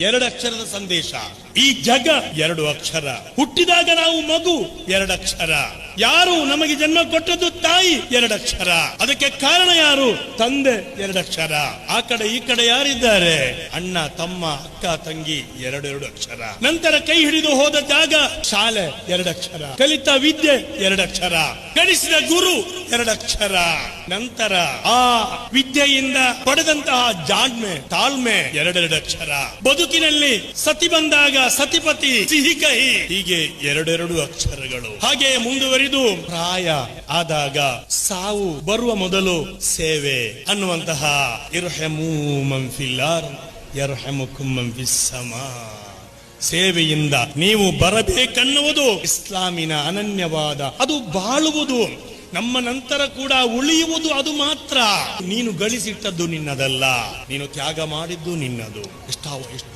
ಎರಡಕ್ಷರದ ಸಂದೇಶ. ಈ ಜಗ ಎರಡು ಅಕ್ಷರ. ಹುಟ್ಟಿದಾಗ ನಾವು ಮಗು ಎರಡಕ್ಷರ ಯಾರು ನಮಗೆ ಜನ್ಮ ಕೊಟ್ಟದ್ದು ತಾಯಿ? ಎರಡಕ್ಷರ. ಅದಕ್ಕೆ ಕಾರಣ ಯಾರು? ತಂದೆ ಎರಡಕ್ಷರ. ಆ ಕಡೆ ಈ ಕಡೆ ಯಾರಿದ್ದಾರೆ? ಅಣ್ಣ, ತಮ್ಮ, ಅಕ್ಕ, ತಂಗಿ ಎರಡೆರಡು ಅಕ್ಷರ. ನಂತರ ಕೈ ಹಿಡಿದು ಹೋದ ಜಾಗ ಶಾಲೆ ಎರಡಕ್ಷರ. ಕಲಿತ ವಿದ್ಯೆ ಎರಡಕ್ಷರ. ಗಳಿಸಿದ ಗುರು ಎರಡಕ್ಷರ. ನಂತರ ಆ ವಿದ್ಯೆಯಿಂದ ಪಡೆದಂತಹ ಜಾಣ್ಮೆ, ತಾಳ್ಮೆ ಎರಡೆರಡು ಅಕ್ಷರ. ಬದುಕಿನಲ್ಲಿ ಸತಿ ಬಂದಾಗ ಸತಿಪತಿ ಸಿಹಿ ಕಹಿ. ಹೀಗೆ ಎರಡೆರಡು ಅಕ್ಷರಗಳು. ಹಾಗೆ ಮುಂದುವರಿದು ಪ್ರಾಯ ಆದಾಗ ಸಾವು ಬರುವ ಮೊದಲು ಸೇವೆ ಅನ್ನುವಂತಹ ಇರ್ಹಮೂ ಸೇವೆಯಿಂದ ನೀವು ಬರಬೇಕನ್ನುವುದು ಇಸ್ಲಾಮಿನ ಅನನ್ಯವಾದ, ಅದು ಬಾಳುವುದು. ನಮ್ಮ ನಂತರ ಕೂಡ ಉಳಿಯುವುದು ಅದು ಮಾತ್ರ. ನೀನು ಗಳಿಸಿಟ್ಟದ್ದು ನಿನ್ನದಲ್ಲ. ನೀನು ತ್ಯಾಗ ಮಾಡಿದ್ದು ನಿನ್ನದು. ಎಷ್ಟಾವ ಎಷ್ಟು